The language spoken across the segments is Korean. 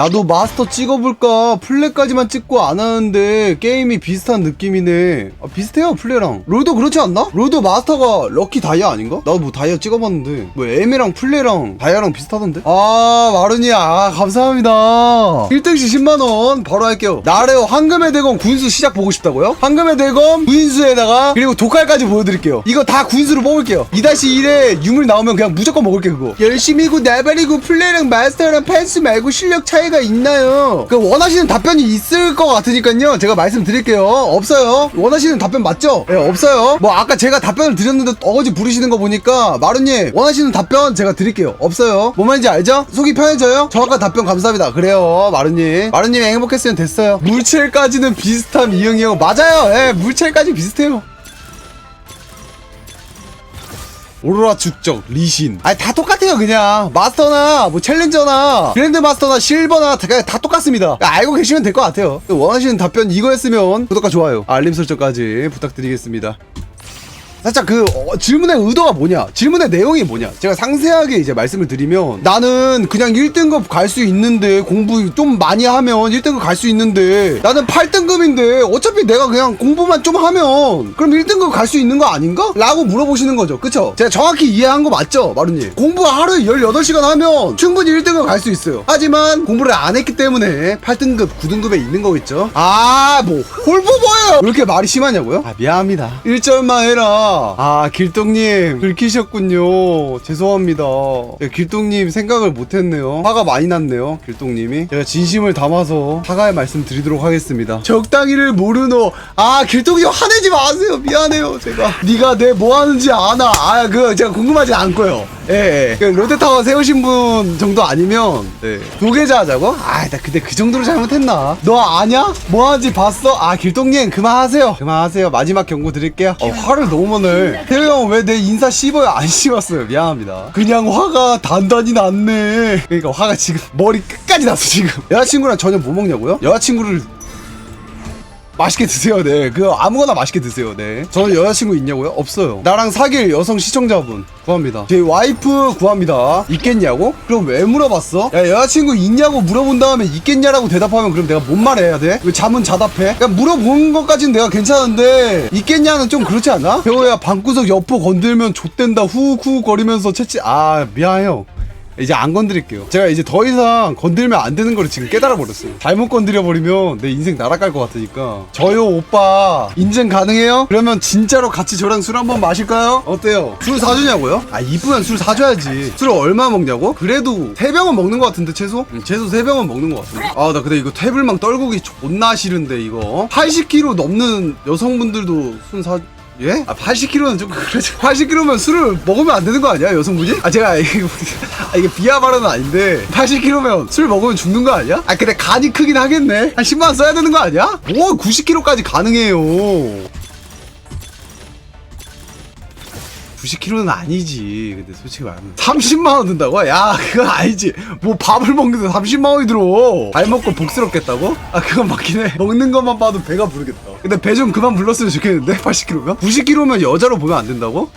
나도 마스터 찍어볼까? 플레까지만 찍고 안 하는데 게임이 비슷한 느낌이네. 아, 비슷해요 플레랑. 롤도 그렇지 않나? 롤도 마스터가 럭키 다이아 아닌가? 나도 뭐 다이아 찍어봤는데. 뭐 에메랑 플레랑 다이아랑 비슷하던데? 아 마르니야. 아, 감사합니다. 1등시 10만원. 바로 할게요. 나래요 황금의 대검 군수 시작 보고 싶다고요? 황금의 대검 군수에다가 그리고 독칼까지 보여드릴게요. 이거 다 군수로 뽑을게요. 2-1에 유물 나오면 그냥 무조건 먹을게 그거. 열심히고 나발이고 플레이랑 마스터랑 펜스 말고 실력 차이 가 있나요? 그 원하시는 답변이 있을 것 같으니까요. 제가 말씀드릴게요. 없어요. 원하시는 답변 맞죠? 네 없어요. 뭐 아까 제가 답변을 드렸는데 어거지 부르시는 거 보니까 마루님 원하시는 답변 제가 드릴게요. 없어요. 뭔 말인지 알죠? 속이 편해져요? 정확한 답변 감사합니다. 그래요 마루님. 마루님 행복했으면 됐어요. 물체까지는 비슷함 이응이요 맞아요. 예 물체까지 비슷해요 오로라 축적, 리신. 아니, 다 똑같아요, 그냥. 마스터나, 뭐, 챌린저나, 그랜드 마스터나, 실버나, 다, 다 똑같습니다. 알고 계시면 될 것 같아요. 원하시는 답변 이거였으면, 구독과 좋아요, 알림 설정까지 부탁드리겠습니다. 살짝 그 어, 질문의 의도가 뭐냐? 질문의 내용이 뭐냐? 제가 상세하게 이제 말씀을 드리면 나는 그냥 1등급 갈 수 있는데 공부 좀 많이 하면 1등급 갈 수 있는데 나는 8등급인데 어차피 내가 그냥 공부만 좀 하면 그럼 1등급 갈 수 있는 거 아닌가? 라고 물어보시는 거죠. 그쵸? 제가 정확히 이해한 거 맞죠 마루님? 공부 하루에 18시간 하면 충분히 1등급 갈 수 있어요. 하지만 공부를 안 했기 때문에 8등급 9등급에 있는 거겠죠? 아 뭐 홀보버예요! 왜 이렇게 말이 심하냐고요? 아 미안합니다. 1절만 해라 아 길동님. 들키셨군요. 죄송합니다. 네, 길동님 생각을 못했네요. 화가 많이 났네요 길동님이. 제가 진심을 담아서 사과의 말씀 드리도록 하겠습니다. 적당히를 모르노. 아 길동님 화내지 마세요. 미안해요 제가. 네가 내 뭐 하는지 아나. 아그 제가 궁금하지 않고요 예, 예. 그 롯데타워 세우신 분 정도 아니면 네. 도계자 하자고? 아, 나 근데 그 정도로 잘못했나? 너 아냐? 뭐 하는지 봤어? 아, 길동님 그만하세요. 그만하세요. 마지막 경고 드릴게요. 어, 화를 너무 많을. 태우 형왜 내 인사 씹어요? 안 씹었어요. 미안합니다. 그냥 화가 단단히 났네. 그러니까 화가 지금 머리 끝까지 났어 지금. 여자친구랑 저녁 뭐 먹냐고요? 여자친구를 맛있게 드세요, 네. 그 아무거나 맛있게 드세요, 네. 저는 여자친구 있냐고요? 없어요. 나랑 사귈 여성 시청자분 구합니다. 제 와이프 구합니다. 있겠냐고? 그럼 왜 물어봤어? 야, 여자친구 있냐고 물어본 다음에 있겠냐라고 대답하면 그럼 내가 뭔 말해야 돼? 왜 잠은 자답해? 그냥 물어보는 것까진 내가 괜찮은데 있겠냐는 좀 그렇지 않아? 배우야 방구석 옆으로 건들면 좆된다 후후 거리면서 채치 아 미안해요. 이제 안 건드릴게요. 제가 이제 더 이상 건들면 안 되는 거를 지금 깨달아 버렸어요. 잘못 건드려 버리면 내 인생 날아갈 것 같으니까. 저요 오빠 인증 가능해요? 그러면 진짜로 같이 저랑 술 한번 마실까요? 어때요? 술 사주냐고요? 아 이쁘면 술 사줘야지. 술을 얼마 먹냐고? 그래도 세 병은 먹는 것 같은데 최소? 응, 최소 세 병은 먹는 것 같은데. 아 나 근데 이거 태블망 떨구기 존나 싫은데 이거. 80kg 넘는 여성분들도 술 사. 예? 아 80kg는 좀 그렇죠. 80kg면 술을 먹으면 안 되는 거 아니야 여성분이? 아 제가 이게 아, 이게 비하 발언은 아닌데 80kg면 술 먹으면 죽는 거 아니야? 아 근데 간이 크긴 하겠네. 한 10만 원 써야 되는 거 아니야? 오 90kg까지 가능해요. 90kg는 아니지. 근데 솔직히 말하면 30만 원 든다고? 야, 그건 아니지. 뭐 밥을 먹는데 30만 원이 들어. 잘 먹고 복스럽겠다고? 아, 그건 맞긴 해. 먹는 것만 봐도 배가 부르겠다. 근데 배 좀 그만 불렀으면 좋겠는데? 80kg면? 90kg면 여자로 보면 안 된다고?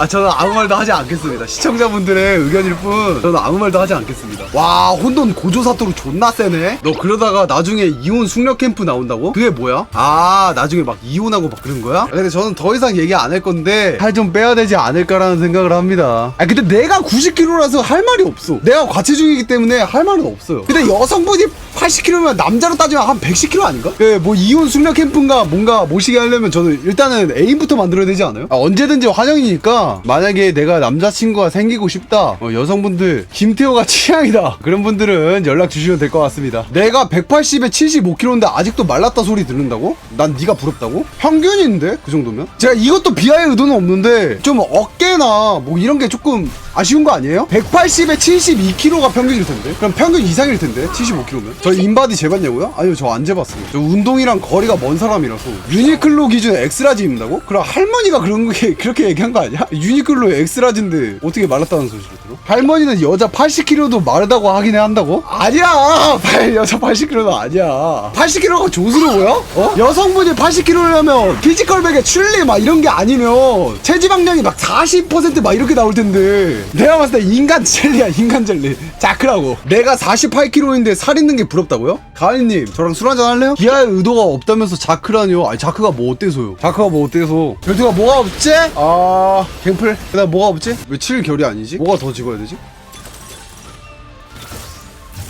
아 저는 아무 말도 하지 않겠습니다 시청자분들의 의견일 뿐 저는 아무 말도 하지 않겠습니다 와 혼돈 고조사토로 존나 세네 너 그러다가 나중에 이혼 숙녀 캠프 나온다고? 그게 뭐야? 아 나중에 막 이혼하고 막 그런 거야? 아, 근데 저는 더 이상 얘기 안 할 건데 살 좀 빼야 되지 않을까라는 생각을 합니다 아 근데 내가 90kg라서 할 말이 없어 내가 과체중이기 때문에 할 말은 없어요 근데 여성분이 80kg면 남자로 따지면 한 110kg 아닌가? 그뭐 이혼 숙녀 캠프인가 뭔가 모시게 하려면 저는 일단은 애인부터 만들어야 되지 않아요? 아, 언제든지 환영이니까 만약에 내가 남자친구가 생기고 싶다 어, 여성분들 김태호가 취향이다 그런 분들은 연락 주시면 될 것 같습니다 내가 180에 75kg인데 아직도 말랐다 소리 듣는다고? 난 네가 부럽다고? 평균인데 그 정도면? 제가 이것도 비하의 의도는 없는데 좀 어깨나 뭐 이런 게 조금 아쉬운 거 아니에요? 180에 72kg가 평균일 텐데 그럼 평균 이상일 텐데 75kg면 저 인바디 재봤냐고요? 아니요 저 안 재봤어요 저 운동이랑 거리가 먼 사람이라서 유니클로 기준 엑스라지 입는다고? 그럼 할머니가 그런 게 그렇게 얘기한 거 아니야? 유니클로 엑스라지인데 어떻게 말랐다는 소식을 들어? 할머니는 여자 80kg도 마르다고 하긴 한다고? 아니야! 발- 여자 80kg도 아니야 80kg가 조스러워요? 어? 여성분이 80kg라면 피지컬백에 출리 막 이런 게 아니면 체지방량이 막 40%막 이렇게 나올 텐데 내가 봤을 때 인간 젤리야 인간 젤리 자크라고 내가 48kg인데 살 있는 게 부럽다고요? 가은님 저랑 술 한잔 할래요? 기아의 의도가 없다면서 자크라니요 아니 자크가 뭐 어때서요? 자크가 뭐 어때서 별두가 뭐가 없지? 아 갱플 그다음 뭐가 없지? 왜 7결이 아니지? 뭐가 더 찍어야 되지?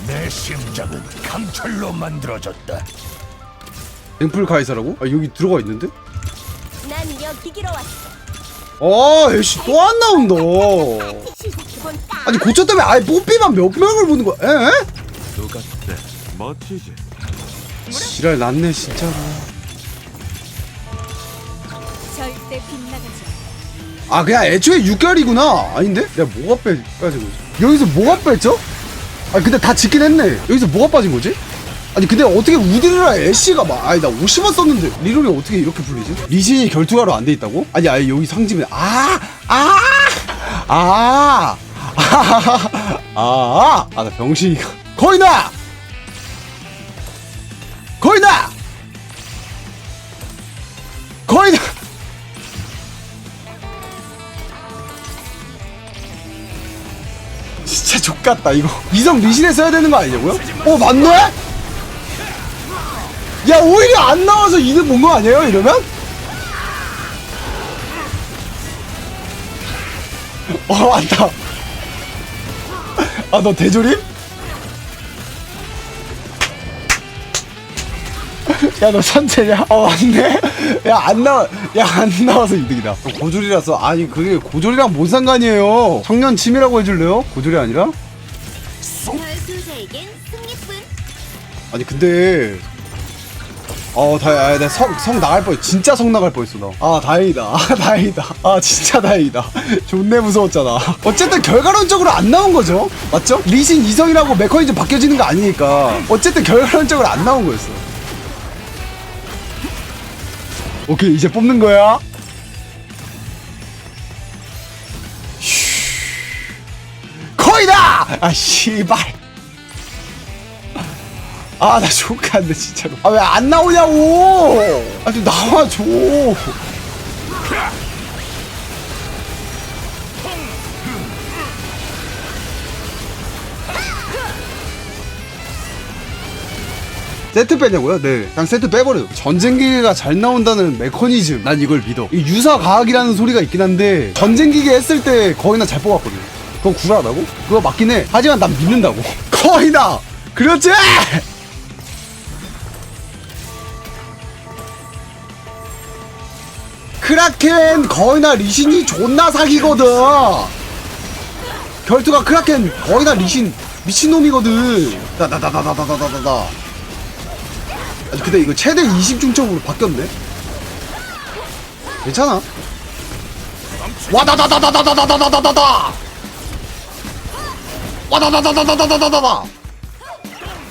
내 심장은 강철로 만들어졌다. 갱플 카이사라고? 아 여기 들어가 있는데? 난 여기기로 왔어. 아 애쉬 또 안 나온다? 아니 고쳤다며 아예 뽀삐만 몇 명을 보는 거야 에? 멋지지. 지랄 났네 진짜로 절대 빗나가지 아 그냥 애초에 6개월이구나 아닌데? 내가 뭐가 빼, 빠진 거지? 여기서 뭐가 뺐죠? 아니 근데 다 짓긴 했네 여기서 뭐가 빠진 거지? 아니 근데 어떻게 우디르라 애쉬가 막 아니 나 50원 썼는데 리롤이 어떻게 이렇게 풀리지? 리신이 결투가로 안 돼 있다고? 아니 아니 여기 상점에 아아아아아나 병신이가 거의 나 거의 나 거의 나 족같다 이거 이성 리신에 써야 되는 거 아니냐고요? 어 맞네? 야 오히려 안 나와서 이득 본 거 아니에요 이러면? 어 맞다 아 너 대조림? 야너 천재냐? 어 맞네? 야 안 나와 야 안 나와서 이득이다. 고졸이라서. 아니 그게 고졸이랑 뭔 상관이에요? 청년 침이라고 해줄래요? 고졸이 아니라? 승리뿐. 아니 근데 어 다행 나성 성 나갈 뻔 진짜 성 나갈 뻔했어 나아 다행이다. 아 다행이다. 아 진짜 다행이다. 존내 무서웠잖아. 어쨌든 결과론적으로 안 나온 거죠? 맞죠? 리신 이성이라고 메커니즘 바뀌어지는 거 아니니까. 어쨌든 결과론적으로 안 나온 거였어 오케이 이제 뽑는 거야 휴. 거의다 아 씨발 아, 나 족한데, 진짜로. 아, 왜 안 나오냐고! 아, 좀 나와줘! 세트 빼냐고요? 네. 그냥 세트 빼버려요. 전쟁기계가 잘 나온다는 메커니즘. 난 이걸 믿어. 이 유사 과학이라는 소리가 있긴 한데, 전쟁기계 했을 때 거의 다잘 뽑았거든. 그건 구라하다고? 그거 맞긴 해. 하지만 난 믿는다고. 거의 다! 그렇지! 크라켄 거의나 리신이 존나 사기거든. 결투가 크라켄 거의나 리신 미친놈이거든. 다다다다다다다다다. 아니 근데 이거 최대 20중점으로 바뀌었네. 괜찮아. 와다다다다다다다다다다. 와다다다다다다다다다.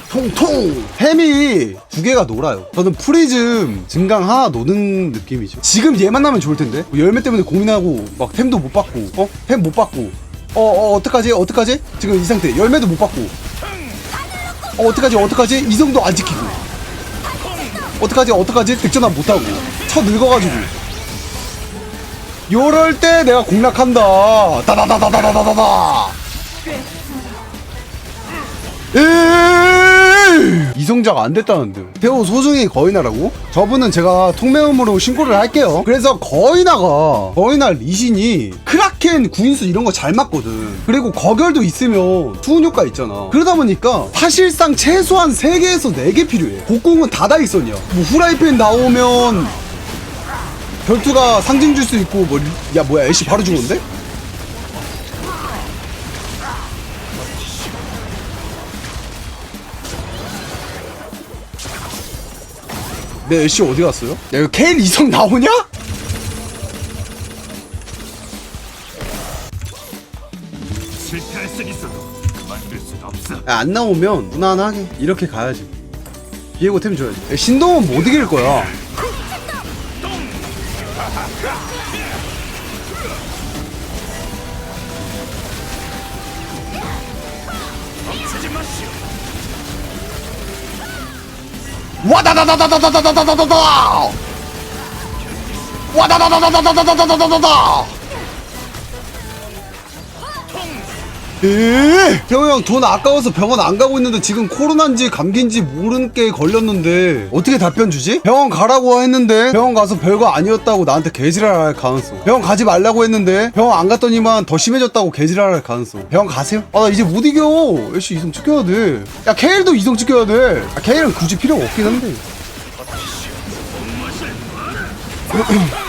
통통 햄이 두 개가 놀아요 저는 프리즘 증강 하나 노는 느낌이죠 지금 얘만 나면 좋을 텐데 뭐 열매 때문에 고민하고 막 템도 못 받고 어? 템 못 받고 어, 어 어떡하지 어떡하지 지금 이 상태 열매도 못 받고 어 어떡하지 어떡하지 이성도 안 지키고 어떡하지? 어떡하지? 득전환 못하고. 쳐 늙어가지고. 요럴 때 내가 공략한다. 다다다다다다다다. 에 이! 이성자가 안 됐다는데 배우 소중히 거인하라고? 저분은 제가 통매음으로 신고를 할게요 그래서 거인하가 거인하 리신이 크라켄 구인수 이런 거 잘 맞거든 그리고 거결도 있으면 수은 효과 있잖아 그러다 보니까 사실상 최소한 3개에서 4개 필요해 복궁은 다다익선이야 뭐 후라이팬 나오면 결투가 상징 줄 수 있고 뭐 야 뭐야 애쉬 바로 죽었는데? 내 애쉬 어디 갔어요? 야 이거 케일 이성 나오냐? 실패할 수 있어도 그만둘 순 없어. 야, 안 나오면 무난하게 이렇게 가야지 비에고 템 줘야지 야, 신동은 못 이길 거야 我打打打打打打打打打打！我打打打打打打打打打打打！ 에 태호 형 돈 아까워서 병원 안 가고 있는데 지금 코로나인지 감기인지 모르는 게 걸렸는데 어떻게 답변 주지? 병원 가라고 했는데 병원 가서 별거 아니었다고 나한테 개지랄할 가능성. 병원 가지 말라고 했는데 병원 안 갔더니만 더 심해졌다고 개지랄할 가능성. 병원 가세요? 아 나 이제 못 이겨. 애쉬 이성 찍혀야 돼야 케일도 이성 찍혀야 돼. 아, 케일은 굳이 필요가 없긴 한데.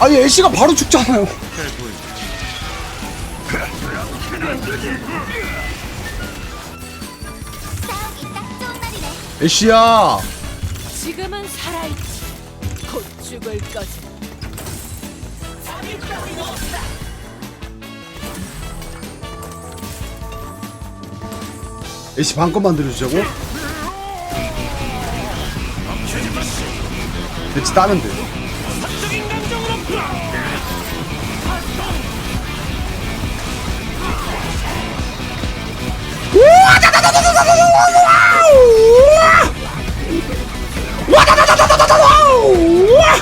아니 애쉬가 바로 죽잖아요 애쉬야 지금은 살아있지. 곧 죽을 거지. 애쉬 반껏 만들어주자고? 네. 대치 따면 돼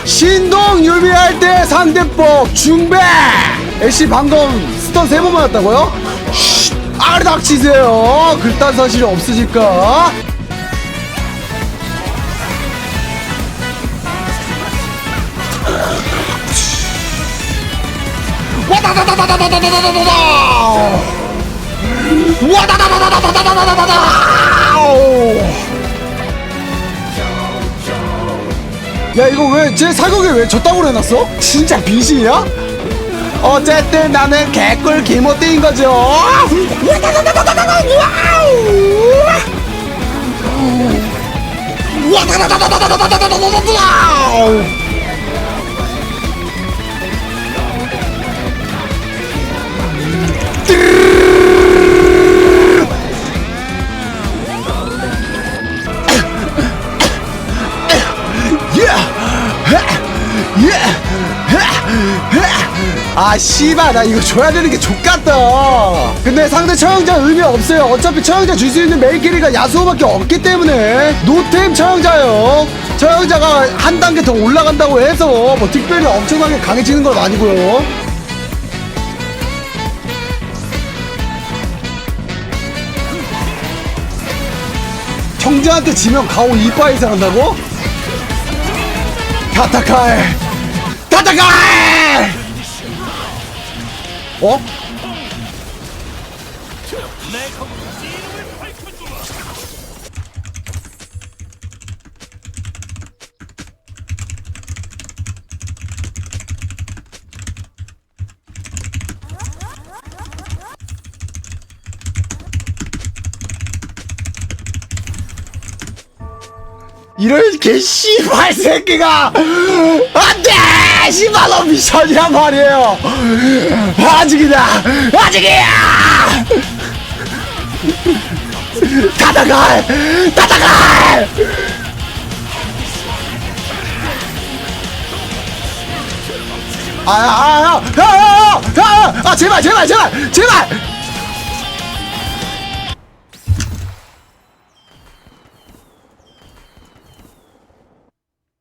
신동 유비할 때 상대법 중배 애쉬 방금 스턴 세번 맞았다고요? 아닥치세요 글단 사실이 없으실까? 와다다다다다다다다다다 야 이거 왜 제 사극에 왜 저따구로 해놨어? 진짜 빚이야? 어쨌든 나는 개꿀 김호띠인 거죠. 와우! 아 씨발 나 이거 줘야 되는 게 족같다. 근데 상대 처형자 의미 없어요. 어차피 처형자 줄 수 있는 메인 캐리가 야수호밖에 없기 때문에 노템 처형자요. 처형자가 한 단계 더 올라간다고 해서 뭐 특별히 엄청나게 강해지는 건 아니고요. 형제한테 지면 가오 이빠 이상 한다고? 타타칼 타타칼 어? 이런 개씨발 새끼가 안돼 씨발 너 미쳤냐 말이에요 아직이다 아직이야 다다갈 다다갈 아야아야야야야야 아 제발 제발 제발 제발